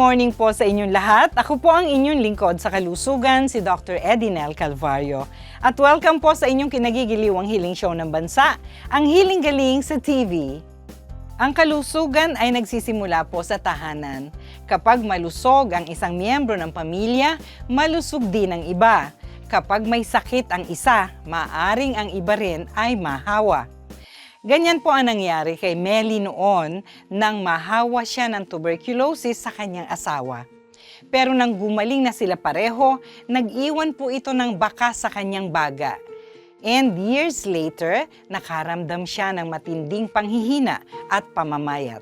Morning po sa inyong lahat. Ako po ang inyong lingkod sa kalusugan, si Dr. Edinel Calvario. At welcome po sa inyong kinagigiliwang healing show ng bansa, ang Healing Galing sa TV. Ang kalusugan ay nagsisimula po sa tahanan. Kapag malusog ang isang miyembro ng pamilya, malusog din ang iba. Kapag may sakit ang isa, maaring ang iba rin ay mahawa. Ganyan po ang nangyari kay Melly noon nang mahawa siya ng tuberculosis sa kanyang asawa. Pero nang gumaling na sila pareho, nag-iwan po ito ng bakas sa kanyang baga. And years later, nakaramdam siya ng matinding panghihina at pamamayat.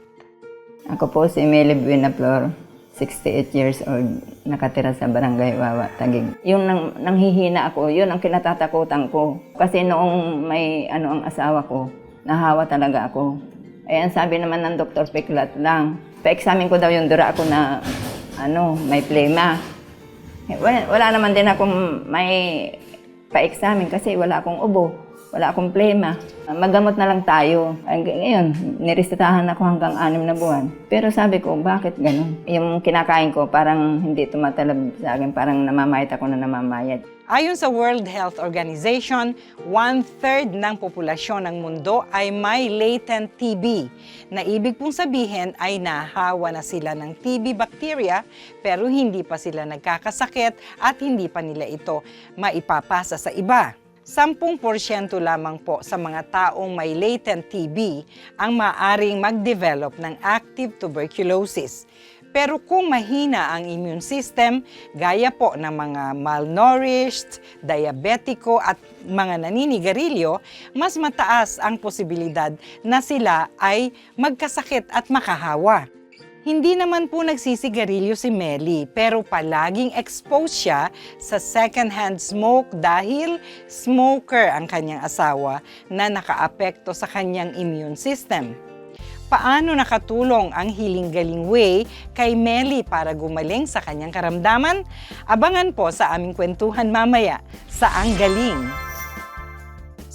Ako po si Meli Buenaflor, 68 years old, nakatira sa Barangay Wawa, Tagig. Yung nang, nanghihina ako, yun ang kinatatakutan ko. Kasi noong may ano ang asawa ko, nahawa talaga ako. Ayan, sabi naman ng doktor, peklat lang. Pa-examine ko daw yung dura ako na ano, may plema. Eh, Wala, wala naman din akong may pa-examine kasi wala akong ubo, wala akong plema. Magamot na lang tayo. Ngayon, niresetahan ako hanggang anim na buwan. Pero sabi ko, bakit ganun? Yung kinakain ko, parang hindi tumatalab sa akin, parang namamayat ako na namamayat. Ayon sa World Health Organization, one-third ng populasyon ng mundo ay may latent TB, na ibig pong sabihin ay nahawa na sila ng TB bacteria pero hindi pa sila nagkakasakit at hindi pa nila ito maipapasa sa iba. 10% lamang po sa mga taong may latent TB ang maaring mag-develop ng active tuberculosis. Pero kung mahina ang immune system, gaya po ng mga malnourished, diabetiko at mga naninigarilyo, mas mataas ang posibilidad na sila ay magkasakit at makahawa. Hindi naman po nagsisigarilyo si Melly pero palaging exposed siya sa second-hand smoke dahil smoker ang kanyang asawa na nakaapekto sa kanyang immune system. Paano nakatulong ang Healing Galing Way kay Melly para gumaling sa kanyang karamdaman? Abangan po sa aming kwentuhan mamaya sa Ang Galing.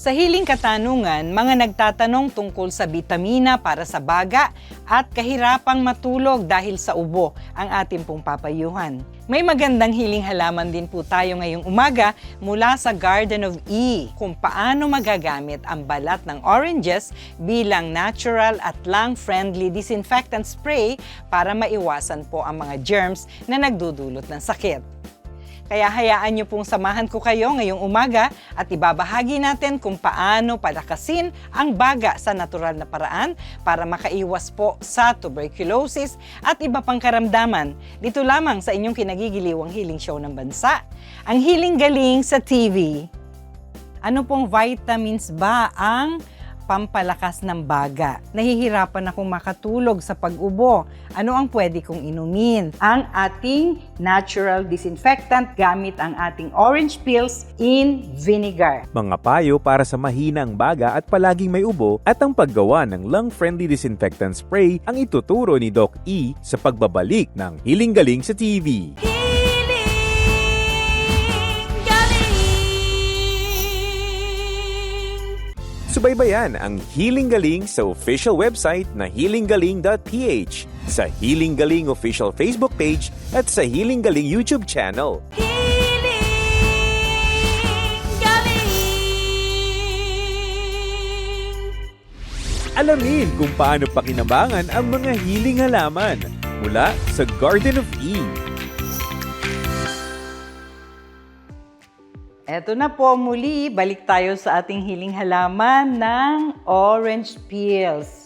Sa Hiling Katanungan, mga nagtatanong tungkol sa bitamina para sa baga at kahirapang matulog dahil sa ubo ang ating pong papayuhan. May magandang hiling halaman din po tayo ngayong umaga mula sa Garden of E kung paano magagamit ang balat ng oranges bilang natural at lung-friendly disinfectant spray para maiwasan po ang mga germs na nagdudulot ng sakit. Kaya hayaan niyo pong samahan ko kayo ngayong umaga at ibabahagi natin kung paano palakasin ang baga sa natural na paraan para makaiwas po sa tuberculosis at iba pang karamdaman. Dito lamang sa inyong kinagigiliwang healing show ng bansa, ang Healing Galing sa TV. Ano pong vitamins ba ang pampalakas ng baga. Nahihirapan akong makatulog sa pag-ubo. Ano ang pwede kong inumin? Ang ating natural disinfectant gamit ang ating orange pills in vinegar. Mga payo para sa mahinang baga at palaging may ubo at ang paggawa ng lung-friendly disinfectant spray ang ituturo ni Doc E sa pagbabalik ng Hiling Galing sa TV. Subaybayan ang Healing Galing sa official website na healinggaling.ph, sa Healing Galing official Facebook page at sa Healing Galing YouTube channel. Alamin kung paano pakinabangan ang mga hiling halaman mula sa Garden of Eve. Eto na po muli, balik tayo sa ating hiling halaman ng orange peels.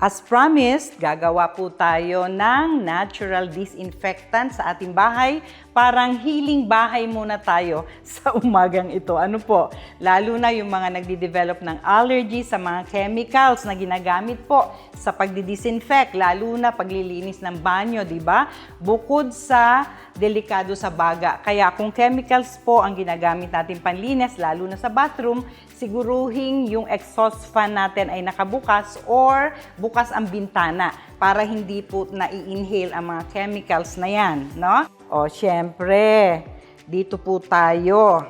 As promised, gagawa po tayo ng natural disinfectant sa ating bahay. Parang healing bahay muna tayo sa umagang ito. Ano po? Lalo na yung mga nagdi-develop ng allergy sa mga chemicals na ginagamit po sa pagdi-disinfect, lalo na paglilinis ng banyo, di ba? Bukod sa delikado sa baga. Kaya kung chemicals po ang ginagamit natin panlinis, lalo na sa bathroom, siguruhin yung exhaust fan natin ay nakabukas or bukas ang bintana para hindi po na-inhale ang mga chemicals na yan, no? O, syempre, dito po tayo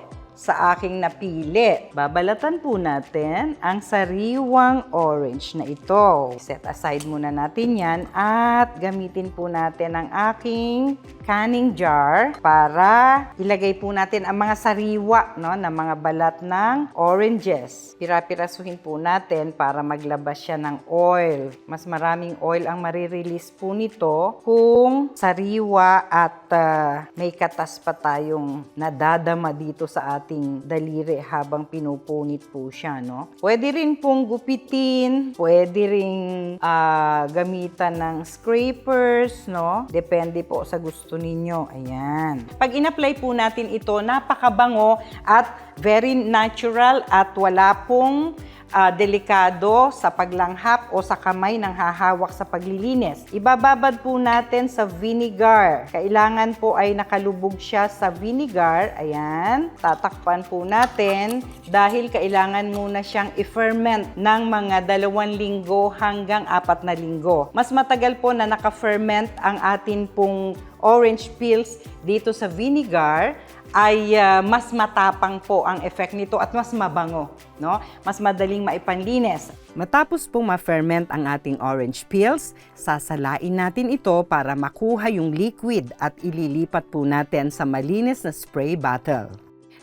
sa aking napili. Babalatan po natin ang sariwang orange na ito. Set aside muna natin yan at gamitin po natin ang aking canning jar para ilagay po natin ang mga sariwa no, na mga balat ng oranges. Pirapirasuhin po natin para maglabas siya ng oil. Mas maraming oil ang marirelease po nito kung sariwa at ah, may katas pa tayong nadadama dito sa ating daliri habang pinupunit po siya. No? Pwede rin pong gupitin, pwede rin ah, gamitan ng scrapers, no? Depende po sa gusto ninyo. Ayan. Pag in-apply po natin ito, napakabango at very natural at wala pong ah, delikado sa paglanghap o sa kamay ng hahawak sa paglilinis. Ibababad po natin sa vinegar. Kailangan po ay nakalubog siya sa vinegar. Ayan. Tatakpan po natin dahil kailangan muna siyang i-ferment ng mga dalawang linggo hanggang apat na linggo. Mas matagal po na naka-ferment ang atin pong orange peels dito sa vinegar ay ah, mas matapang po ang effect nito at mas mabango, no? Mas madaling maipanlinis. Matapos po ma-ferment ang ating orange peels, sasalain natin ito para makuha yung liquid at ililipat po natin sa malinis na spray bottle.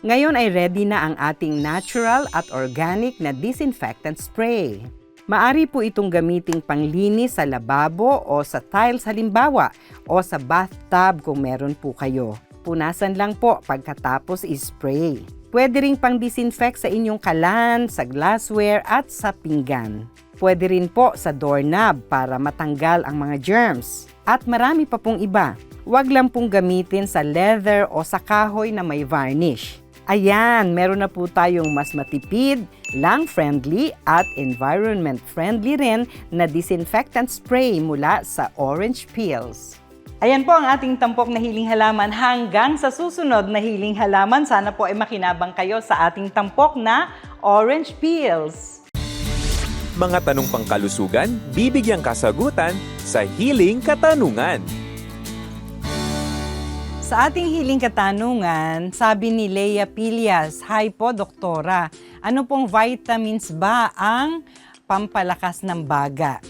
Ngayon ay ready na ang ating natural at organic na disinfectant spray. Maari po itong gamiting panglinis sa lababo o sa tiles halimbawa o sa bathtub kung meron po kayo. Punasan lang po pagkatapos i-spray. Pwede ring pang-disinfect sa inyong kalan, sa glassware at sa pinggan. Pwede rin po sa doorknob para matanggal ang mga germs. At marami pa pong iba. Huwag lang pong gamitin sa leather o sa kahoy na may varnish. Ayan, meron na po tayong mas matipid, lang-friendly at environment-friendly rin na disinfectant spray mula sa orange peels. Ayan po ang ating tampok na hiling halaman hanggang sa susunod na hiling halaman. Sana po ay makinabang kayo sa ating tampok na orange peels. Mga tanong pangkalusugan, bibigyang kasagutan sa Healing Katanungan. Sa ating hiling katanungan, sabi ni Leia Pilias, Hi po, doktora. Ano pong vitamins ba ang pampalakas ng baga?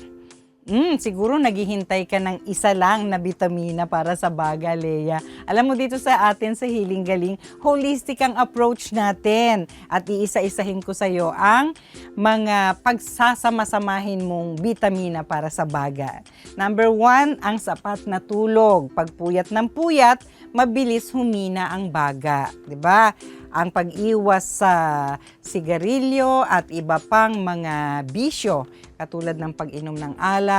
Hmm, siguro naghihintay ka ng isa lang na vitamina para sa baga, Leia. Alam mo dito sa atin sa Healing Galing, holistic ang approach natin. At iisa-isahin ko sa iyo ang mga pagsasama-samahin mong vitamina para sa baga. Number one, ang sapat na tulog. Pagpuyat ng puyat, mabilis humina ang baga. ba? Ang pag-iwas sa sigarilyo at iba pang mga bisyo katulad ng pag-inom ng alak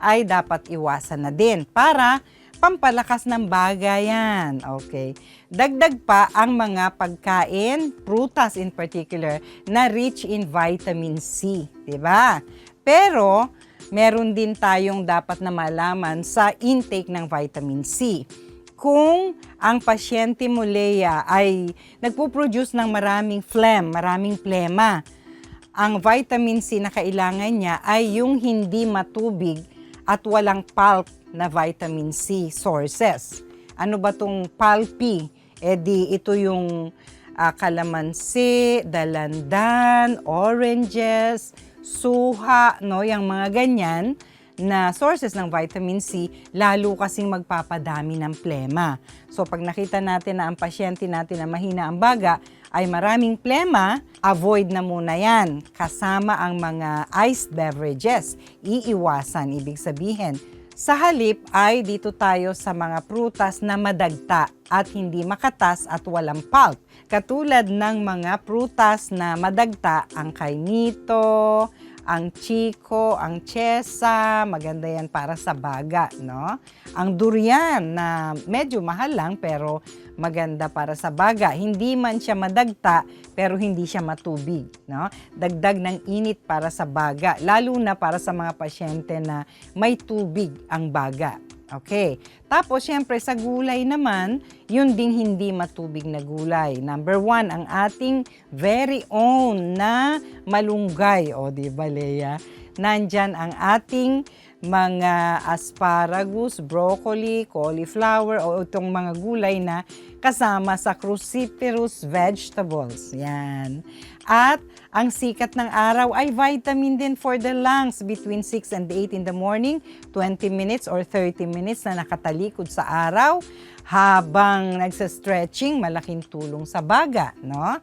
ay dapat iwasan na din para pampalakas ng baga yan. Okay. Dagdag pa ang mga pagkain, prutas in particular, na rich in vitamin C. ba? Pero, meron din tayong dapat na malaman sa intake ng vitamin C kung ang pasyente mo, Leia, ay nagpo-produce ng maraming phlegm, maraming plema, ang vitamin C na kailangan niya ay yung hindi matubig at walang pulp na vitamin C sources. Ano ba tong pulpy? E di ito yung ah, kalamansi, dalandan, oranges, suha, no, yung mga ganyan na sources ng vitamin C, lalo kasing magpapadami ng plema. So pag nakita natin na ang pasyente natin na mahina ang baga, ay maraming plema, avoid na muna yan. Kasama ang mga iced beverages. Iiwasan, ibig sabihin. Sa halip ay dito tayo sa mga prutas na madagta at hindi makatas at walang pulp. Katulad ng mga prutas na madagta, ang kainito, ang chiko, ang chesa, maganda yan para sa baga, no? Ang durian na medyo mahal lang pero maganda para sa baga. Hindi man siya madagta pero hindi siya matubig, no? Dagdag ng init para sa baga, lalo na para sa mga pasyente na may tubig ang baga. Okay. Tapos, syempre, sa gulay naman, yun ding hindi matubig na gulay. Number one, ang ating very own na malunggay. O, di ba, Leia? Nandyan ang ating mga asparagus, broccoli, cauliflower o itong mga gulay na kasama sa cruciferous vegetables. Yan. At ang sikat ng araw ay vitamin din for the lungs between 6 and 8 in the morning, 20 minutes or 30 minutes na nakatalikod sa araw habang nagsa-stretching, malaking tulong sa baga, no?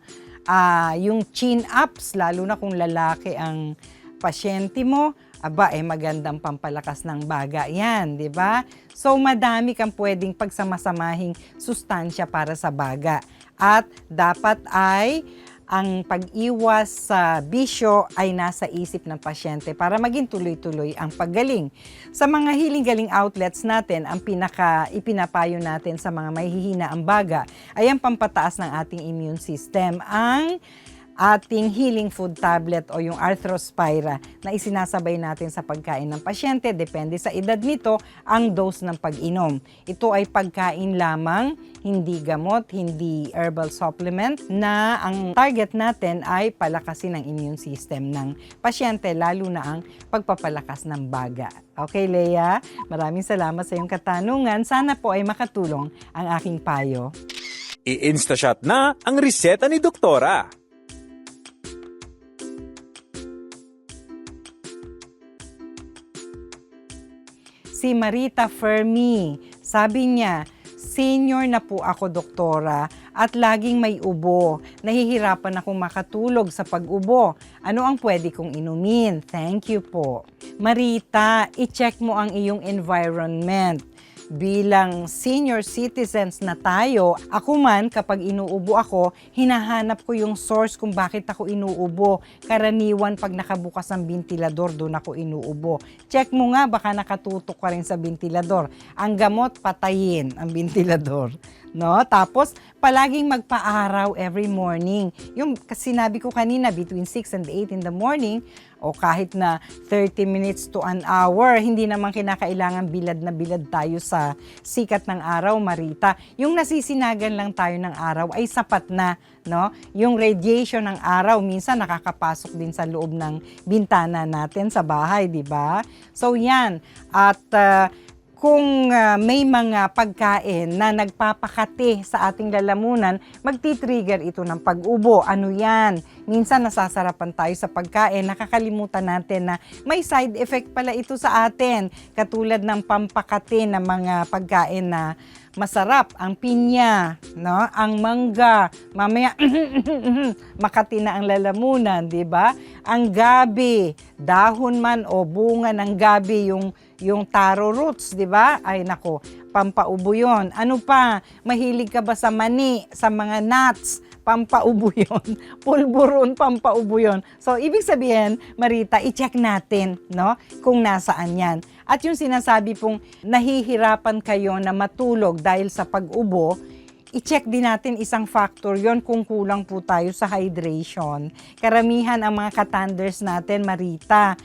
Ah, yung chin-ups, lalo na kung lalaki ang pasyente mo, aba, eh magandang pampalakas ng baga yan, di ba? So, madami kang pwedeng pagsamasamahin sustansya para sa baga. At dapat ay ang pag-iwas sa bisyo ay nasa isip ng pasyente para maging tuloy-tuloy ang paggaling. Sa mga hiling-galing outlets natin, ang pinaka ipinapayo natin sa mga mahihina ang baga ay ang pampataas ng ating immune system. Ang ating healing food tablet o yung Arthrospira na isinasabay natin sa pagkain ng pasyente. Depende sa edad nito ang dose ng pag-inom. Ito ay pagkain lamang, hindi gamot, hindi herbal supplement na ang target natin ay palakasin ang immune system ng pasyente lalo na ang pagpapalakas ng baga. Okay, Leia? Maraming salamat sa iyong katanungan. Sana po ay makatulong ang aking payo. I-instashot na ang reseta ni Doktora. Si Marita Fermi. Sabi niya, senior na po ako doktora at laging may ubo. Nahihirapan akong makatulog sa pag-ubo. Ano ang pwede kong inumin? Thank you po. Marita, i-check mo ang iyong environment bilang senior citizens na tayo, ako man kapag inuubo ako, hinahanap ko yung source kung bakit ako inuubo. Karaniwan pag nakabukas ang ventilador, doon ako inuubo. Check mo nga, baka nakatutok ka rin sa ventilador. Ang gamot, patayin ang ventilador. No? Tapos, palaging magpa-araw every morning. Yung sinabi ko kanina, between 6 and 8 in the morning, o kahit na 30 minutes to an hour, hindi naman kinakailangan bilad na bilad tayo sa sikat ng araw, Marita. Yung nasisinagan lang tayo ng araw ay sapat na, no? Yung radiation ng araw minsan nakakapasok din sa loob ng bintana natin sa bahay, di ba? So yan. At uh, kung uh, may mga pagkain na nagpapakati sa ating lalamunan, magti-trigger ito ng pag-ubo. Ano yan? Minsan nasasarapan tayo sa pagkain, nakakalimutan natin na may side effect pala ito sa atin. Katulad ng pampakati ng mga pagkain na masarap, ang pinya, no? ang mangga, mamaya makati na ang lalamunan, di ba? Ang gabi, dahon man o bunga ng gabi, yung yung taro roots, di ba? Ay nako, pampaubo yon. Ano pa? Mahilig ka ba sa mani, sa mga nuts? Pampaubo yun. Pulburon, pampaubo yun. So, ibig sabihin, Marita, i-check natin, no? Kung nasaan yan. At yung sinasabi pong nahihirapan kayo na matulog dahil sa pag-ubo, i-check din natin isang factor yon kung kulang po tayo sa hydration. Karamihan ang mga katanders natin, Marita,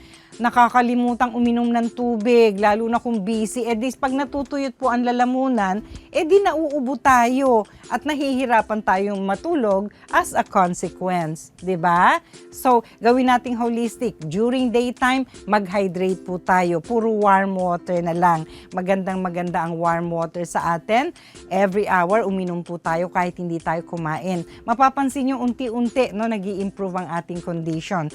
nakakalimutang uminom ng tubig, lalo na kung busy. Eh di, pag natutuyot po ang lalamunan, eh di nauubo tayo at nahihirapan tayong matulog as a consequence. ba? So, gawin nating holistic. During daytime, mag-hydrate po tayo. Puro warm water na lang. Magandang maganda ang warm water sa atin. Every hour, uminom po tayo kahit hindi tayo kumain. Mapapansin nyo unti-unti, no, nag improve ang ating condition.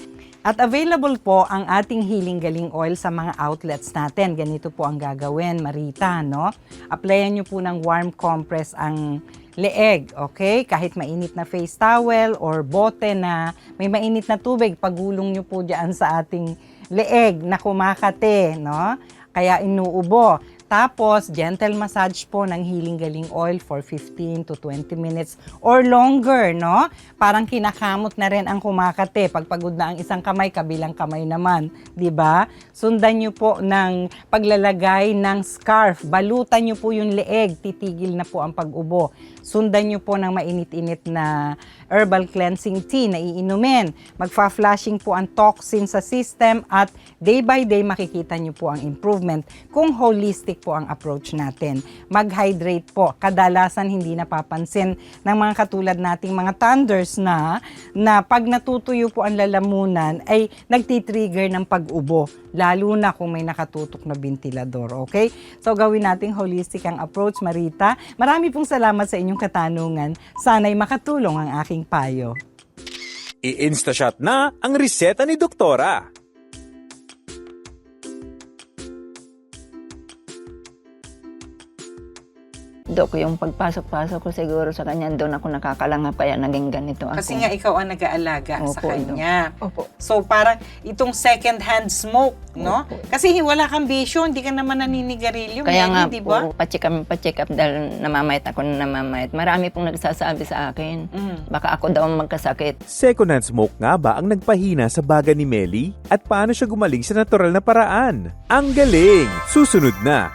At available po ang ating Healing Galing Oil sa mga outlets natin. Ganito po ang gagawin, Marita, no? Applyan nyo po ng warm compress ang leeg, okay? Kahit mainit na face towel or bote na may mainit na tubig, pagulong nyo po dyan sa ating leeg na kumakate, no? Kaya inuubo. Tapos, gentle massage po ng Healing Galing Oil for 15 to 20 minutes or longer, no? Parang kinakamot na rin ang kumakate. Pag pagod na ang isang kamay, kabilang kamay naman, di ba? Sundan nyo po ng paglalagay ng scarf. Balutan nyo po yung leeg, titigil na po ang pag-ubo. Sundan nyo po ng mainit-init na herbal cleansing tea na iinumin. Magfa-flushing po ang toxin sa system at day by day makikita nyo po ang improvement kung holistic holistic po ang approach natin. Mag-hydrate po. Kadalasan hindi napapansin ng mga katulad nating mga thunders na na pag natutuyo po ang lalamunan ay nagtitrigger ng pag-ubo. Lalo na kung may nakatutok na ventilador. Okay? So gawin nating holistic ang approach, Marita. Marami pong salamat sa inyong katanungan. Sana'y makatulong ang aking payo. I-instashot na ang reseta ni Doktora. Dok, yung pagpasok-pasok ko siguro sa kanya, doon ako nakakalangap kaya naging ganito ako. Kasi nga ikaw ang nag-aalaga sa Opo, kanya. Opo. So parang itong second hand smoke, no? Opo. Kasi wala kang bisyo, hindi ka naman naninigarilyo, Kaya nga di ba? po, pacheck up, pacheck up dahil namamayat ako na namamayat. Marami pong nagsasabi sa akin, Mm. baka ako daw magkasakit. Second-hand smoke nga ba ang nagpahina sa baga ni Melly? At paano siya gumaling sa natural na paraan? Ang galing! Susunod na!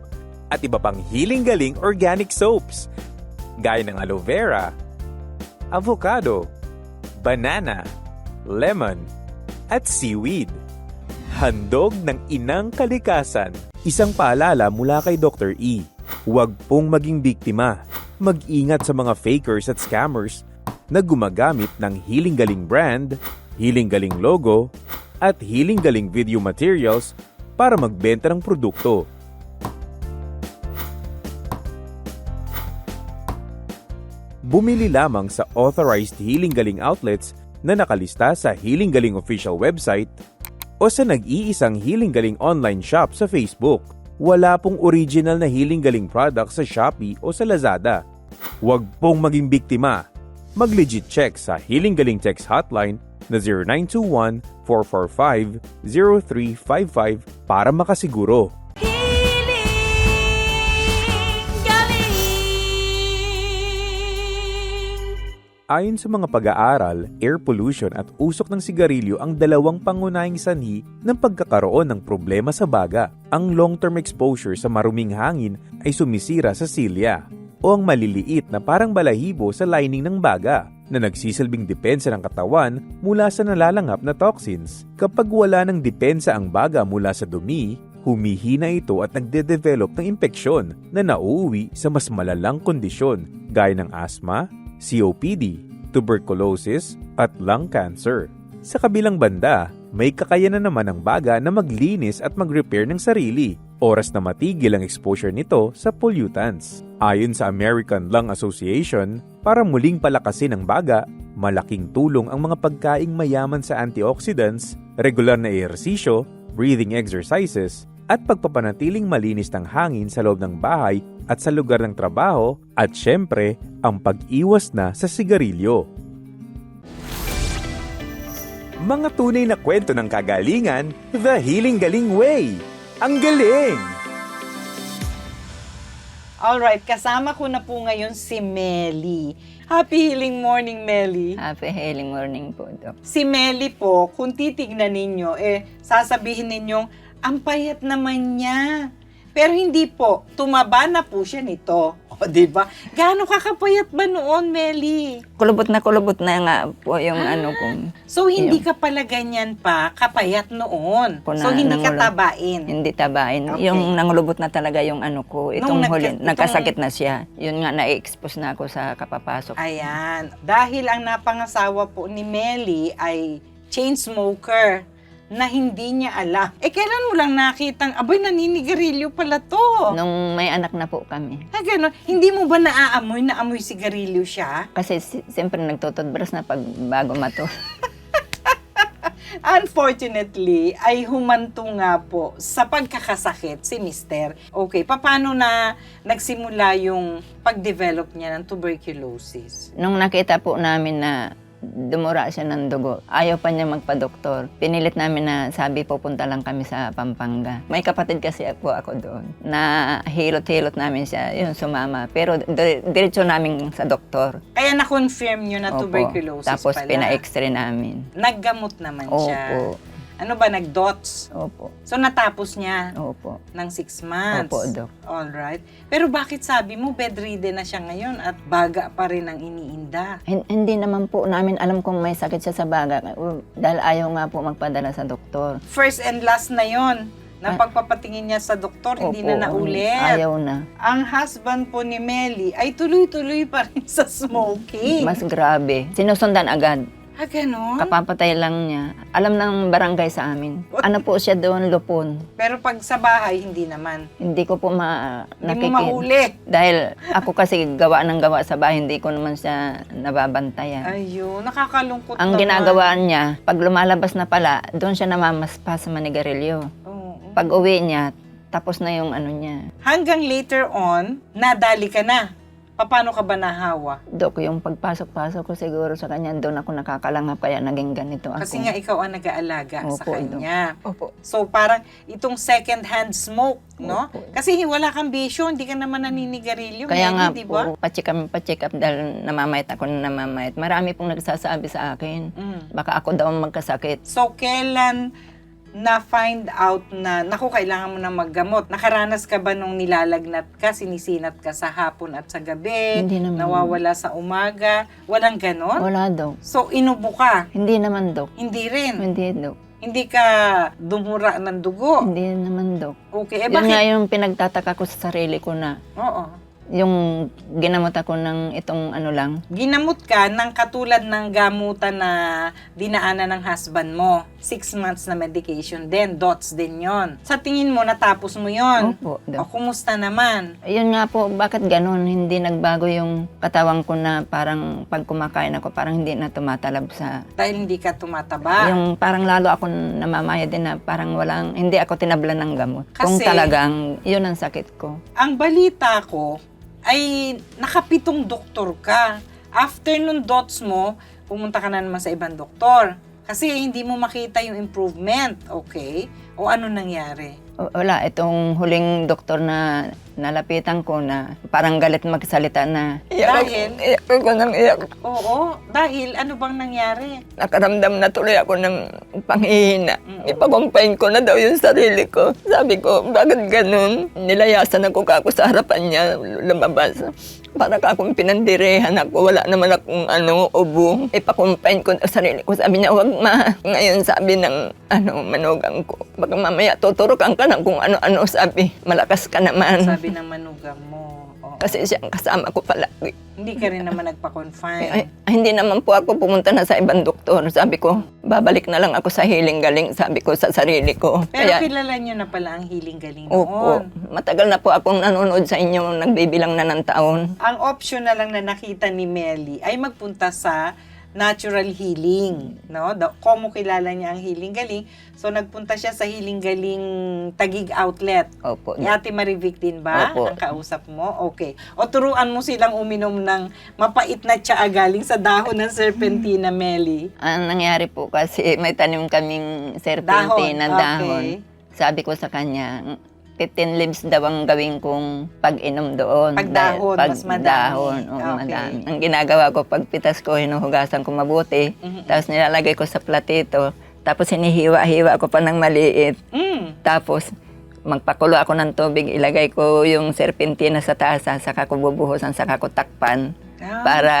at iba pang Healing Galing Organic Soaps gaya ng aloe vera, avocado, banana, lemon, at seaweed. Handog ng inang kalikasan. Isang paalala mula kay Dr. E. Huwag pong maging biktima. Mag-ingat sa mga fakers at scammers na gumagamit ng Healing Galing brand, Healing Galing logo, at Healing Galing video materials para magbenta ng produkto. Bumili lamang sa authorized Healing Galing outlets na nakalista sa Healing Galing official website o sa nag-iisang Healing Galing online shop sa Facebook. Wala pong original na Healing Galing product sa Shopee o sa Lazada. Huwag pong maging biktima. Mag-legit check sa Healing Galing text hotline na 0921-445-0355 para makasiguro. Ayon sa mga pag-aaral, air pollution at usok ng sigarilyo ang dalawang pangunahing sanhi ng pagkakaroon ng problema sa baga. Ang long-term exposure sa maruming hangin ay sumisira sa silya o ang maliliit na parang balahibo sa lining ng baga na nagsisilbing depensa ng katawan mula sa nalalangap na toxins. Kapag wala ng depensa ang baga mula sa dumi, humihina ito at nagde-develop ng impeksyon na nauuwi sa mas malalang kondisyon gaya ng asthma, COPD, tuberculosis, at lung cancer. Sa kabilang banda, may kakayanan naman ang baga na maglinis at mag-repair ng sarili. Oras na matigil ang exposure nito sa pollutants. Ayon sa American Lung Association, para muling palakasin ang baga, malaking tulong ang mga pagkaing mayaman sa antioxidants, regular na ehersisyo, breathing exercises, at pagpapanatiling malinis ng hangin sa loob ng bahay at sa lugar ng trabaho at syempre ang pag-iwas na sa sigarilyo. Mga tunay na kwento ng kagalingan, The Healing Galing Way. Ang galing! Alright, kasama ko na po ngayon si Melly. Happy healing morning, Melly. Happy healing morning po, Dok. Si Melly po, kung titignan ninyo, eh, sasabihin ninyong, ang payat naman niya. Pero hindi po, tumaba na po siya nito. O, di ba? Gaano kakapayat ba noon, Melly? Kulubot na kulubot na nga po yung Ah. ano ko. So, hindi ka pala ganyan pa, kapayat noon. Po na- so, hindi ka tabain. Hindi tabain. Okay. Yung nangulubot na talaga yung ano ko. Itong nagka- huli, itong- nagkasakit na siya. Yun nga, na-expose na ako sa kapapasok. Ayan. Dahil ang napangasawa po ni Melly ay chain smoker na hindi niya alam. Eh, kailan mo lang nakitang, abay, naninigarilyo pala to. Nung may anak na po kami. Ah, ganun. Hindi mo ba naaamoy na amoy sigarilyo siya? Kasi si- siyempre nagtututbrush na pag bago mato. Unfortunately, ay humanto nga po sa pagkakasakit si Mister. Okay, paano na nagsimula yung pag-develop niya ng tuberculosis? Nung nakita po namin na dumura siya ng dugo. Ayaw pa niya magpa-doktor. Pinilit namin na sabi pupunta lang kami sa Pampanga. May kapatid kasi po ako doon na hilot-hilot namin siya. Yun, sumama. Pero dire- diretso namin sa doktor. Kaya na-confirm nyo na Opo. tuberculosis Tapos pala. pina-x-ray namin. Naggamot naman siya. Opo. Ano ba, nag-dots? Opo. So natapos niya Opo. ng six months. Opo, Dok. Alright. Pero bakit sabi mo bedridden na siya ngayon at baga pa rin ang iniinda? Hin- Hindi naman po namin alam kung may sakit siya sa baga. Dahil ayaw nga po magpadala sa doktor. First and last na yon na pagpapatingin niya sa doktor, hindi na Opo, naulit. Ayaw na. Ang husband po ni Melly ay tuloy-tuloy pa rin sa smoking. Mas grabe. Sinusundan agad. Ah, ganon? Kapapatay lang niya. Alam ng barangay sa amin. Ano po siya doon, lupon. Pero pag sa bahay, hindi naman. Hindi ko po ma... Hindi mo nakiki- mahuli. Dahil ako kasi gawa ng gawa sa bahay, hindi ko naman siya nababantayan. Ayun, nakakalungkot Ang naman. ginagawa niya, pag lumalabas na pala, doon siya namamaspa sa manigarilyo. Oo. Pag uwi niya, tapos na yung ano niya. Hanggang later on, nadali ka na. Paano ka ba nahawa? Dok, yung pagpasok-pasok ko siguro sa kanya, doon ako nakakalangap kaya naging ganito ako. Kasi nga ikaw ang nag-aalaga sa kanya. Opo. So parang itong second hand smoke, no? Opo. Kasi wala kang bisyo, hindi ka naman naninigarilyo. Kaya nga di ba? po, pacheck kami pacheck up dahil namamayat ako na namamayat. Marami pong nagsasabi sa akin, Mm. baka ako daw ang magkasakit. So kailan na find out na naku kailangan mo na maggamot. Nakaranas ka ba nung nilalagnat ka, sinisinat ka sa hapon at sa gabi, Hindi naman. nawawala sa umaga, walang ganon? Wala daw. So inubo ka, Hindi naman, Dok. hindi rin. Hindi, Dok. Hindi ka dumura ng dugo. Hindi naman, Dok. Okay, eh Yun nga bakit? yung pinagtataka ko sa sarili ko na Oo. Yung ginamot ako ng itong ano lang. Ginamot ka ng katulad ng gamutan na dinaanan ng husband mo. Six months na medication din, dots din yon. Sa tingin mo, natapos mo yon. Opo, O kumusta naman? Ayun nga po, bakit ganun? Hindi nagbago yung katawan ko na parang pag kumakain ako, parang hindi na tumatalab sa... Dahil hindi ka tumataba. Yung parang lalo ako namamaya din na parang walang, hindi ako tinablan ng gamot. Kung Kasi- talagang, yun ang sakit ko. Ang balita ko ay nakapitong doktor ka. After nung dots mo, pumunta ka na naman sa ibang doktor. Kasi hindi mo makita yung improvement, okay? O ano nangyari? Wala, itong huling doktor na nalapitan ko na parang galit magsalita na Dahil? iyak ako ng iyak. Oo, dahil ano bang nangyari? Nakaramdam na tuloy ako ng panghihina. Mm. Ipakumpain ko na daw yung sarili ko. Sabi ko, bakit ganun? Nilayasan ako kako sa harapan niya, lumabas. Para kakong pinandirehan ako, wala naman akong ano, ubo. Ipakumpain ko na sarili ko. Sabi niya, wag ma. Ngayon sabi ng ano, manugang ko, baka mamaya tuturukan ka ng kung ano-ano sabi. Malakas ka naman. Sabi ng manugang mo. Oo. Kasi siya ang kasama ko palagi. Hindi ka rin naman Ay, nagpa-confine. ay, hindi naman po ako pumunta na sa ibang doktor. Sabi ko, babalik na lang ako sa healing galing, sabi ko sa sarili ko. Pero Kaya, kilala nyo na pala ang healing galing opo, noon. matagal na po akong nanonood sa inyo, nagbibilang na ng taon. Ang option na lang na nakita ni Melly ay magpunta sa natural healing, no? Da, komo kilala niya ang healing galing. So nagpunta siya sa healing galing Tagig outlet. Opo. Ni Ate Marivic din ba Opo. ang kausap mo? Okay. O turuan mo silang uminom ng mapait na tsaa galing sa dahon ng serpentina, Melly. Ang nangyari po kasi may tanim kaming serpentine na Dahon, dahon. okay. Sabi ko sa kanya, 15 leaves daw ang gawin kong pag-inom doon. Pag Dahil- dahon, pag mas madami. dahon, oo, Okay. madami. Ang ginagawa ko, pag pitas ko, hinuhugasan ko mabuti. Mhm. Tapos nilalagay ko sa platito. Tapos hinihiwa-hiwa ko pa ng maliit. Mm. Tapos magpakulo ako ng tubig, ilagay ko yung serpentina sa taas, saka ko bubuhusan, saka ko takpan Ah. para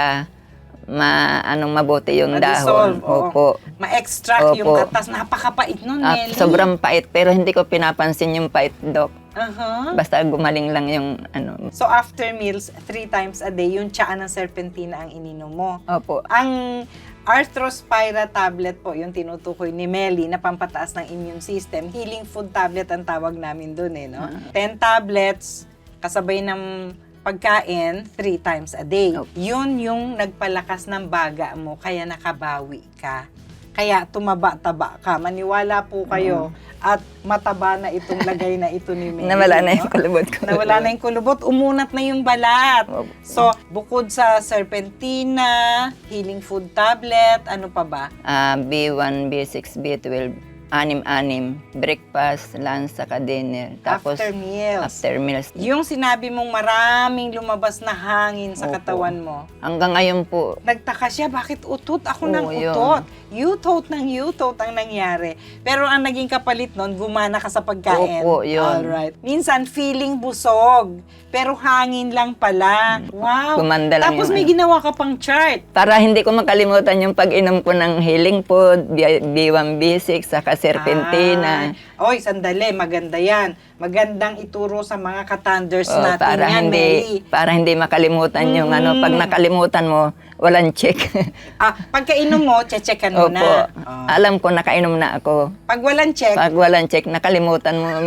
ma ano mabuti yung Ma-dissolve, dahon. oo. Opo. Ma-extract yung Opo. katas. Napakapait nun, At Melly. sobrang pait pero hindi ko pinapansin yung pait, Dok. Aha. Basta gumaling lang yung ano. So after meals, three times a day, yung tsaa ng serpentina ang ininom mo. Opo. Ang Arthrospira tablet po, yung tinutukoy ni Melly na pampataas ng immune system. Healing food tablet ang tawag namin dun eh, no? 10 tablets, kasabay ng pagkain, three times a day. Opo. Yun yung nagpalakas ng baga mo, kaya nakabawi ka. Kaya tumaba-taba ka. Maniwala po kayo. At mataba na itong lagay na ito ni Mary. Nawala na yung kulubot ko. Nawala na yung kulubot, umunat na yung balat. So, bukod sa serpentina, healing food tablet, ano pa ba? Ah, B1, B6, B12, anim-anim. Breakfast, lunch, saka dinner. Tapos, after meals. after meals. Yung sinabi mong maraming lumabas na hangin sa Opo. katawan mo. Hanggang ngayon po, Nagtaka siya, bakit utot? Ako Oo, nang yun. utot. U-tot ng U-tot ang nangyari. Pero ang naging kapalit nun, gumana ka sa pagkain. Opo, yun. Alright. Minsan, feeling busog. Pero hangin lang pala. Wow. Gumanda lang Tapos yung may ano. ginawa ka pang chart. para hindi ko makalimutan yung pag-inom ko ng healing food, B- B1, B6, saka serpentina. Ay, oy, sandali, maganda yan. Magandang ituro sa mga katanders Oh, natin para yan, hindi Mary. para hindi makalimutan yung Mm. ano pag nakalimutan mo walang check. Ah, pagkainom mo, checkan mo Opo. na. Oh. Alam ko nakainom na ako. Pag walang check, Pag walang check nakalimutan mo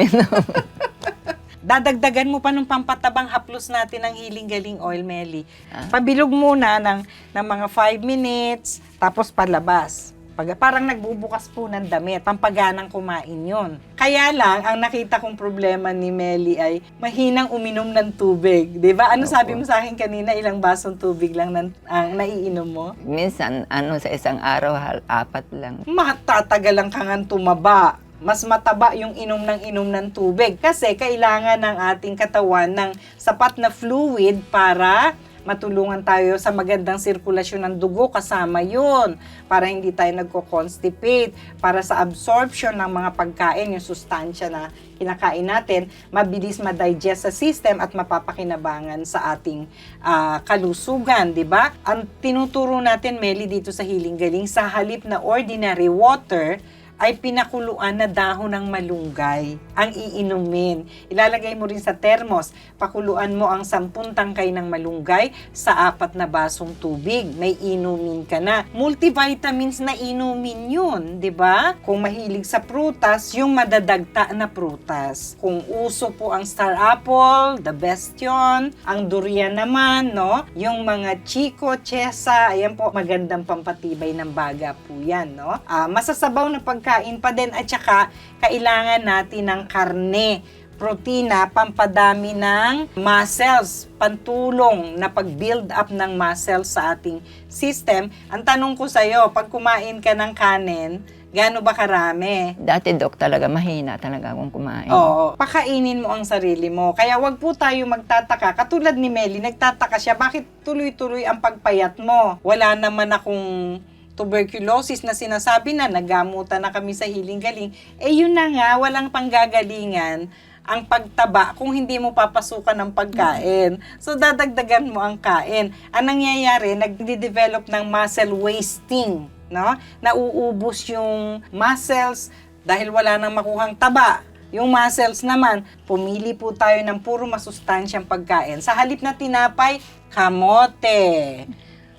dadagdagan mo pa ng pampatabang haplos natin ng Healing Galing Oil, Melly. Ah. Pabilog muna ng, ng mga 5 minutes, tapos palabas. Pag, parang nagbubukas po ng damit, pampaganang kumain yon. Kaya lang, ang nakita kong problema ni Melly ay mahinang uminom ng tubig. ba? Ano Opo. sabi mo sa akin kanina, ilang basong tubig lang ang naiinom mo? Minsan ano sa isang araw hal, apat lang. matatagalan ka nga tumaba. Mas mataba yung inom ng inom ng tubig. Kasi kailangan ng ating katawan ng sapat na fluid para matulungan tayo sa magandang sirkulasyon ng dugo kasama yun para hindi tayo nagko-constipate para sa absorption ng mga pagkain yung sustansya na kinakain natin mabilis ma-digest sa system at mapapakinabangan sa ating ah, kalusugan, 'di ba? Ang tinuturo natin Meli dito sa Healing Galing sa halip na ordinary water ay pinakuluan na dahon ng malunggay ang iinumin. Ilalagay mo rin sa termos. Pakuluan mo ang 10 tangkay ng malunggay sa apat na basong tubig. May inumin ka na. Multivitamins na inumin yun, di ba? Kung mahilig sa prutas, yung madadagta na prutas. Kung uso po ang star apple, the best yun. Ang durian naman, no? Yung mga chico, chesa, ayan po, magandang pampatibay ng baga po yan, no? Ah, masasabaw na pagkain pa din at saka kailangan natin ng karne protina, pampadami ng muscles, pantulong na pag-build up ng muscles sa ating system. Ang tanong ko sa'yo, pag kumain ka ng kanin, gaano ba karami? Dati dok talaga mahina talaga akong kumain. Oo. Pakainin mo ang sarili mo. Kaya wag po tayo magtataka. Katulad ni Melly, nagtataka siya, bakit tuloy-tuloy ang pagpayat mo? Wala naman akong tuberculosis na sinasabi na nagamutan na kami sa hiling galing. Eh yun na nga, walang panggagalingan ang pagtaba kung hindi mo papasukan ng pagkain. So dadagdagan mo ang kain. Ang nangyayari, nagde-develop ng muscle wasting, no? Nauubos yung muscles dahil wala nang makuhang taba. Yung muscles naman, pumili po tayo ng puro masustansyang pagkain. Sa halip na tinapay, kamote,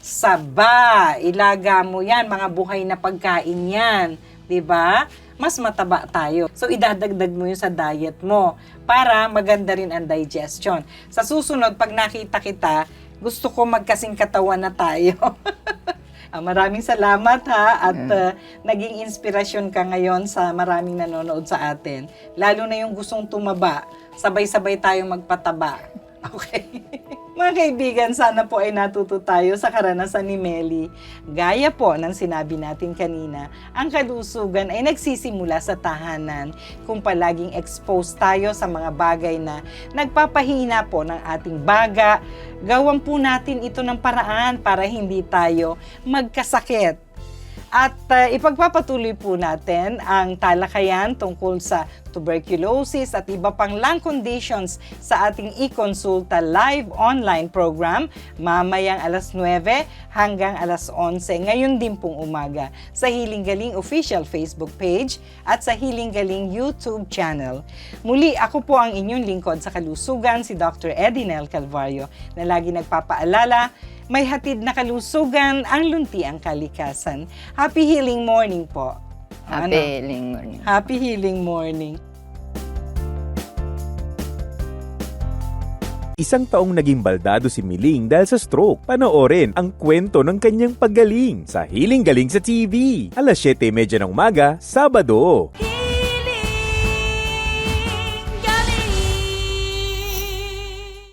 saba, ilaga mo yan, mga buhay na pagkain yan. 'di ba? Mas mataba tayo. So, idadagdag mo yun sa diet mo para maganda rin ang digestion. Sa susunod, pag nakita kita, gusto ko magkasing katawan na tayo. Ah, maraming salamat ha at ah, naging inspirasyon ka ngayon sa maraming nanonood sa atin. Lalo na yung gustong tumaba, sabay-sabay tayong magpataba. Okay? Mga kaibigan, sana po ay natuto tayo sa karanasan ni Melly. Gaya po ng sinabi natin kanina, ang kalusugan ay nagsisimula sa tahanan kung palaging exposed tayo sa mga bagay na nagpapahina po ng ating baga. Gawan po natin ito ng paraan para hindi tayo magkasakit. At uh, ipagpapatuloy po natin ang talakayan tungkol sa tuberculosis at iba pang lung conditions sa ating e-consulta live online program mamayang alas 9 hanggang alas 11 ngayon din pong umaga sa Hiling Galing official Facebook page at sa Hiling Galing YouTube channel. Muli, ako po ang inyong lingkod sa kalusugan, si Dr. Edinel Calvario, na lagi nagpapaalala may hatid na kalusugan ang lunti ang kalikasan. Happy healing morning po. Happy Ano? healing morning. Happy healing morning. Isang taong naging baldado si Miling dahil sa stroke. Panoorin ang kwento ng kanyang paggaling sa Hiling Galing sa TV. Alas 7.30 ng umaga, Sabado.